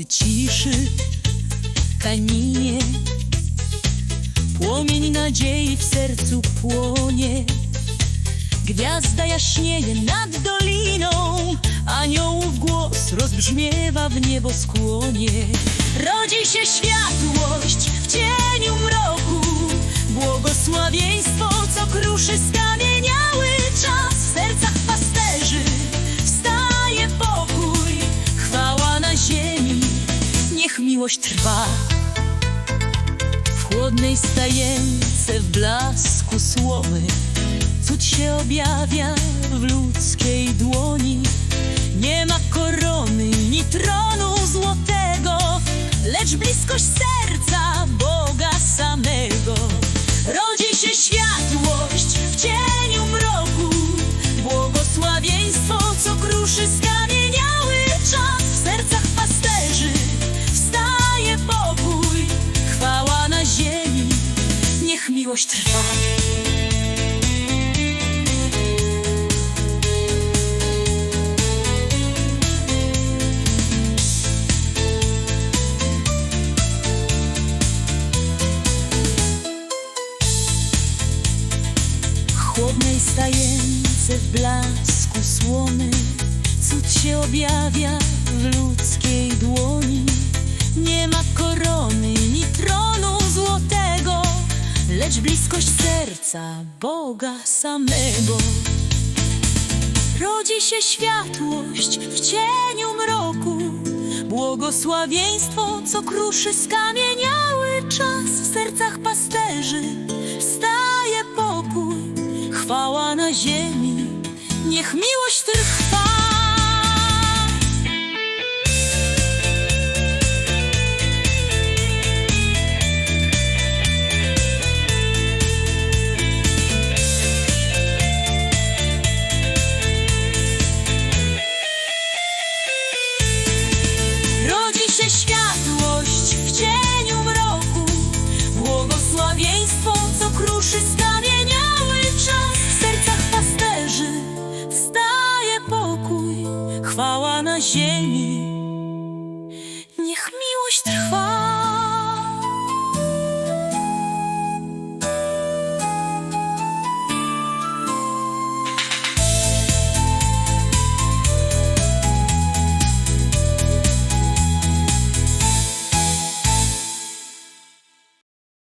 nocy ciszy Kamienie Płomień nadziei w sercu płonie. Gwiazda jaśnieje nad doliną. Aniołów głos rozbrzmiewa w nieboskłonie Rodzi się światłość miłość trwa. W chłodnej stajence w blasku słowy Cud się objawia w ludzkiej dłoni. Nie ma korony ni tronu złotego Lecz bliskość serca Boga miłość trwa. Chłodnej stajence w blasku słomy Cud się objawia w ludzkiej Bliskość serca Boga samego. Rodzi się światłość w cieniu mroku Błogosławieństwo, co kruszy skamieniały czas. W sercach pasterzy wstaje pokój Chwała na ziemi, niech miłość trwa Chwała na ziemi,